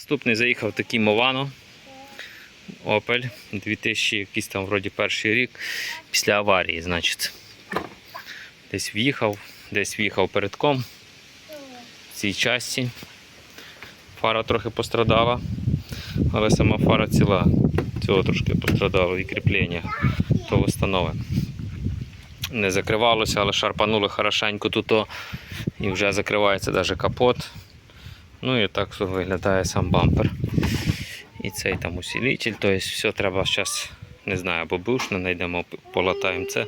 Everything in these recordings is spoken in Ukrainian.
Наступний заїхав такий Мовано. Opel 2000, якийсь там вроді перший рік після аварії, значить. Десь в'їхав, десь в'їхав передком в цій часті. Фара трохи пострадала, але сама фара ціла. Цього трошки пострадало і кріплення того установи. Не закривалося, але шарпанули хорошенько тут і вже закривається навіть капот. Ну і так виглядає сам бампер. І цей там усилитель, тобто все треба зараз, не знаю, або бушно знайдемо, полатаємо це.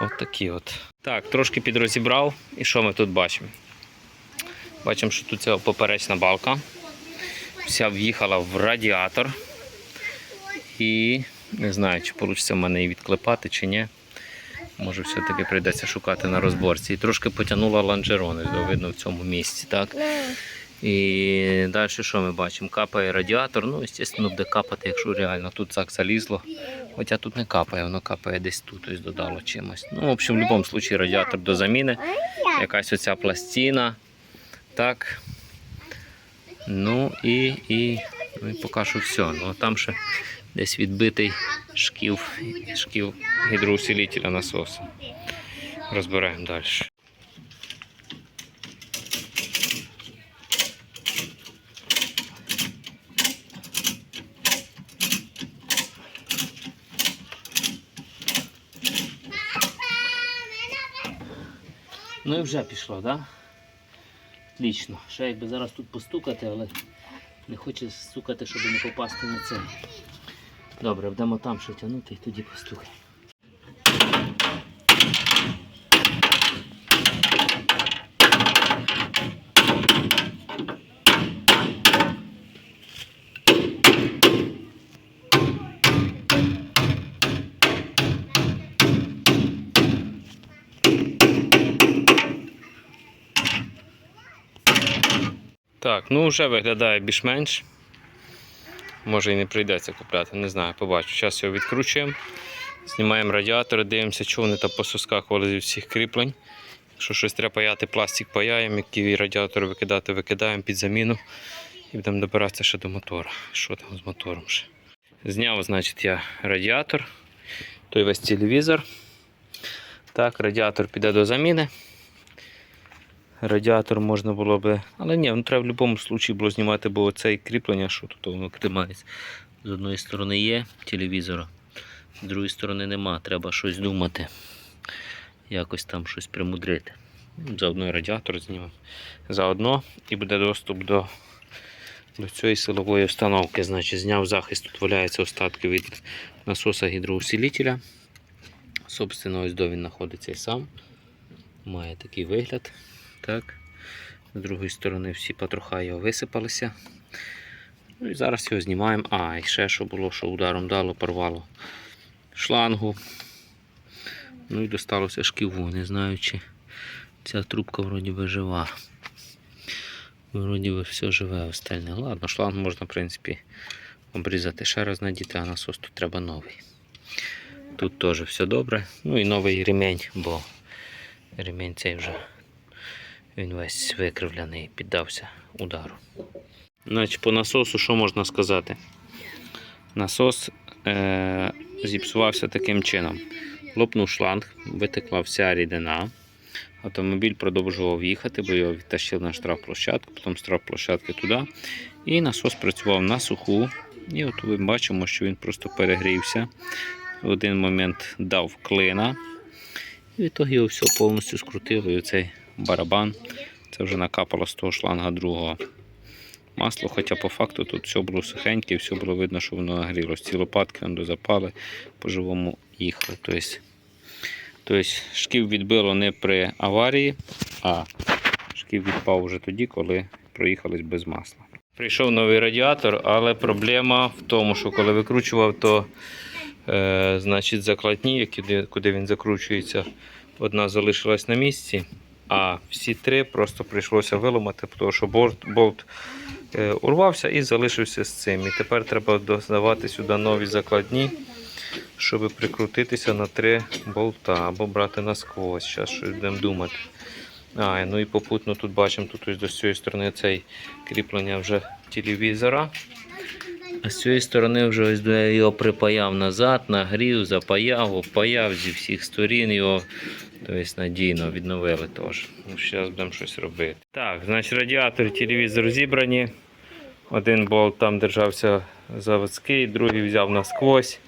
От такі от. Так, трошки підрозібрав. І що ми тут бачимо? Бачимо, що тут ця поперечна балка. Вся в'їхала в радіатор. І не знаю, чи вийде в мене її відклепати, чи ні. Може, все-таки прийдеться шукати на розборці. І трошки потягнула лонжерони, видно в цьому місці. так? І далі що ми бачимо? Капає радіатор. Ну, звісно, буде капати, якщо реально тут так залізло. Хоча тут не капає, воно капає десь тут, ось додало чимось. Ну, в общем, в будь-якому випадку радіатор до заміни. Якась оця пластина. Так. Ну і, і, ну, і поки що все. Ну, там ще десь відбитий шків, шків гідроусилителя насосу. Розбираємо далі. Ну і вже пішло, так? Да? Отлично. Ще якби зараз тут постукати, але не хоче стукати, щоб не попасти на це. Добре, будемо там ще тягнути і тоді постукаємо. Так, ну вже виглядає більш-менш. Може і не прийдеться купляти, не знаю, побачу. Зараз його відкручуємо. Знімаємо радіатори, дивимося, що вони там пососкакували зі всіх кріплень. Якщо щось треба паяти, пластик паяємо, які радіатори викидати, викидаємо під заміну. І будемо добиратися ще до мотора. Що там з мотором ще? Зняв, значить, я радіатор, той весь телевізор. Так, радіатор піде до заміни. Радіатор можна було би. Але ні, ну треба в будь-якому випадку було знімати, бо цей кріплення, що тут воно тримається. З одної сторони є телевізора, з другої сторони нема. Треба щось думати. Якось там щось примудрити. Ну, Заодно радіатор знімемо. Заодно і буде доступ до, до цієї силової установки. Значить, зняв захист, тут валяються остатки від насоса гідроусилителя. Собственно, ось до він знаходиться і сам. Має такий вигляд. Так. З другої сторони всі потроха його висипалися. Ну і зараз його знімаємо. А, і ще що було, що ударом дало, порвало шлангу. Ну і досталося шківу. Не знаю, чи ця трубка вроді би жива. Вроді би все живе остальне. Ладно, шланг можна, в принципі, обрізати ще раз надіти, а насос тут треба новий. Тут теж все добре. Ну і новий ремень, бо ремень цей вже він весь викривлений, піддався удару. Значить, по насосу що можна сказати? Насос е- зіпсувався таким чином. Лопнув шланг, витекла вся рідина. Автомобіль продовжував їхати, бо його відтащили на штрафплощадку, потім штрафплощадки туди. І насос працював на суху. І от ми бачимо, що він просто перегрівся. В один момент дав клина. І в його все повністю скрутило. І оцей барабан. Це вже накапало з того шланга другого масло. Хоча по факту тут все було сухеньке, все було видно, що воно нагрілося. Ці лопатки воно дозапали, по-живому їхали. Тобто, тобто шків відбило не при аварії, а шків відпав вже тоді, коли проїхались без масла. Прийшов новий радіатор, але проблема в тому, що коли викручував, то е, значить, закладні, куди він закручується, одна залишилась на місці, а всі три просто прийшлося виламати, тому що болт, болт е, урвався і залишився з цим. І тепер треба додавати сюди нові закладні, щоб прикрутитися на три болта або брати насквозь. Зараз щось будемо думати. А, ну і попутно тут бачимо, тут ось до цієї сторони цей кріплення вже телевізора. А з цієї сторони вже ось я його припаяв назад, нагрів, запаяв, опаяв зі всіх сторін його. Тобто надійно відновили теж. Ну, зараз будемо щось робити. Так, значить радіатор і телевізор зібрані. Один болт там держався заводський, другий взяв насквозь.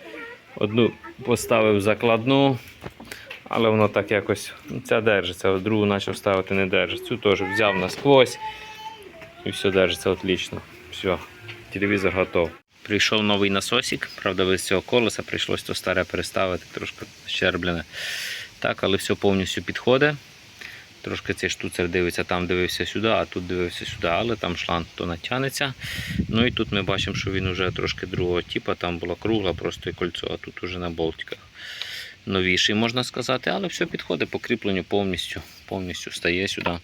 Одну поставив закладну, але воно так якось ну, ця держиться, другу почав ставити не держить. Цю теж взяв насквозь і все держиться отлично. Все, телевізор готов. Прийшов новий насосик, правда, без цього колеса прийшлось то старе переставити, трошки щерблене. Так, але все повністю підходить. Трошки цей штуцер дивиться, там дивився сюди, а тут дивився сюди, але там шланг то натягнеться. Ну і тут ми бачимо, що він вже трошки другого типу, там було кругле просто і кольцо, а тут уже на болтиках. Новіший, можна сказати, але все підходить по кріпленню повністю, повністю стає сюди.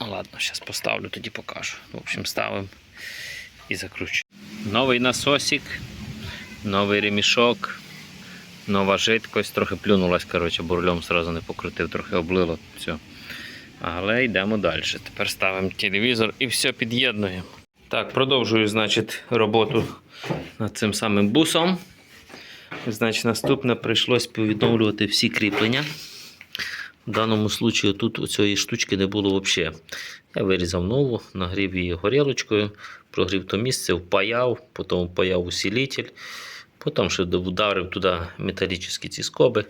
Ладно, зараз поставлю, тоді покажу. В общем, ставимо і закручуємо. Новий насосик, новий ремішок. Нова жидкость, трохи плюнулась, коротше, бурлем сразу не покрутив, трохи облило. Все. Але йдемо далі. Тепер ставимо телевізор і все під'єднуємо. Так, продовжую, значить, роботу над цим самим бусом. Значить, наступне прийшлось повідновлювати всі кріплення. В даному случаю тут цієї штучки не було взагалі. Я вирізав нову, нагрів її горілочкою, прогрів то місце, впаяв, потім впаяв усилитель. Потім ще вдарив туди металічні ці скоби,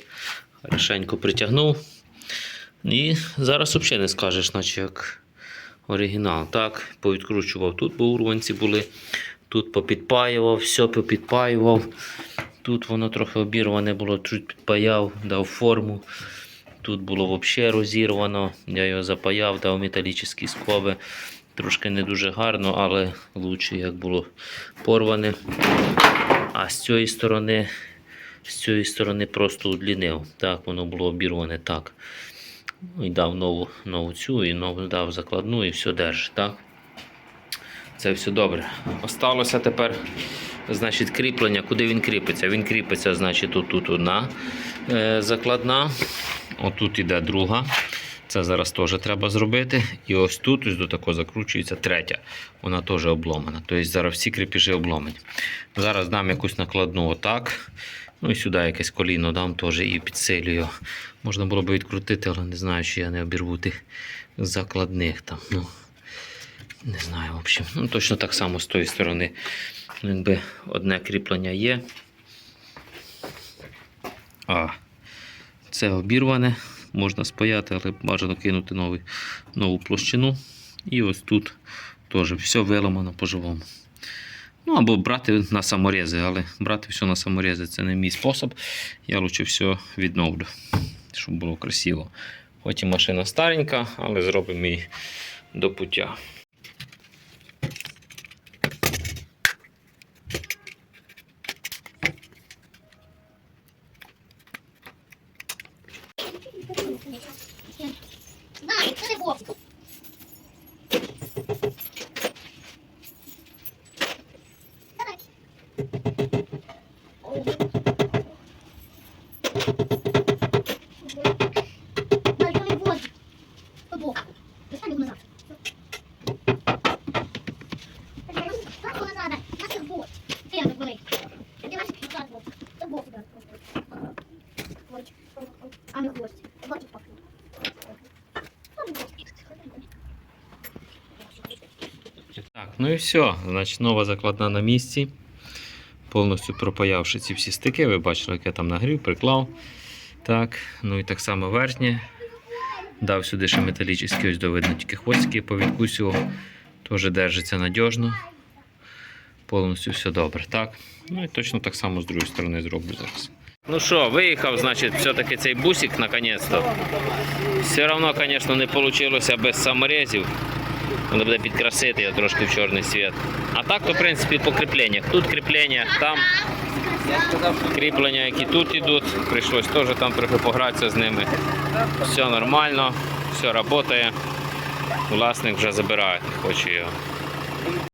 хорошенько притягнув. І зараз взагалі не скажеш, наче як оригінал. Так, повідкручував тут, бо урванці були. Тут попідпаював, все попідпаював. Тут воно трохи обірване було, чуть підпаяв, дав форму. Тут було взагалі розірвано. Я його запаяв, дав металічні скоби. Трошки не дуже гарно, але краще, як було порване. А з цієї сторони, з цієї сторони просто удлінив. Так, воно було обірване так. Ну, і дав нову, нову цю, і нову дав закладну, і все держить. Так? Це все добре. Осталося тепер значить, кріплення. Куди він кріпиться? Він кріпиться, значить, отут одна е, закладна. Отут іде друга. Це зараз теж треба зробити. І ось тут ось до такого закручується третя. Вона теж обломана. Тобто зараз всі кріпежі обломані. Зараз дам якусь накладну отак. Ну і сюди якесь коліно дам теж і підсилюю. Можна було б відкрутити, але не знаю, чи я не обірву тих закладних там. Ну, не знаю, в общем. Ну, точно так само з тої сторони. Якби одне кріплення є. А, це обірване. Можна спаяти, але бажано кинути новий, нову площину. І ось тут теж все виламано по-живому. Ну, або брати на саморези, але брати все на саморези це не мій спосіб. Я лучше все відновлю, щоб було красиво. І машина старенька, але зробимо її до пуття. Так, ну і все. Значить, нова закладна на місці. Повністю пропаявши ці всі стики, ви бачили, як я там нагрів, приклав. Так, ну і так само верхнє. Дав сюди ще металічний, ось до видно тільки хвостики повідкусював. Теж держиться надіжно. Повністю все добре. Так. Ну і точно так само з другої сторони зроблю зараз. Ну що, виїхав, значить, все-таки цей бусик наконець-то. Все одно, звісно, не вийшло без саморезів. Треба буде підкрасити його трошки в чорний світ. А так, то, в принципі, по кріпленнях. Тут кріплення, там кріплення, які тут йдуть. Прийшлось теж там трохи погратися з ними. Все нормально, все працює. Власник вже забирає, хоче його.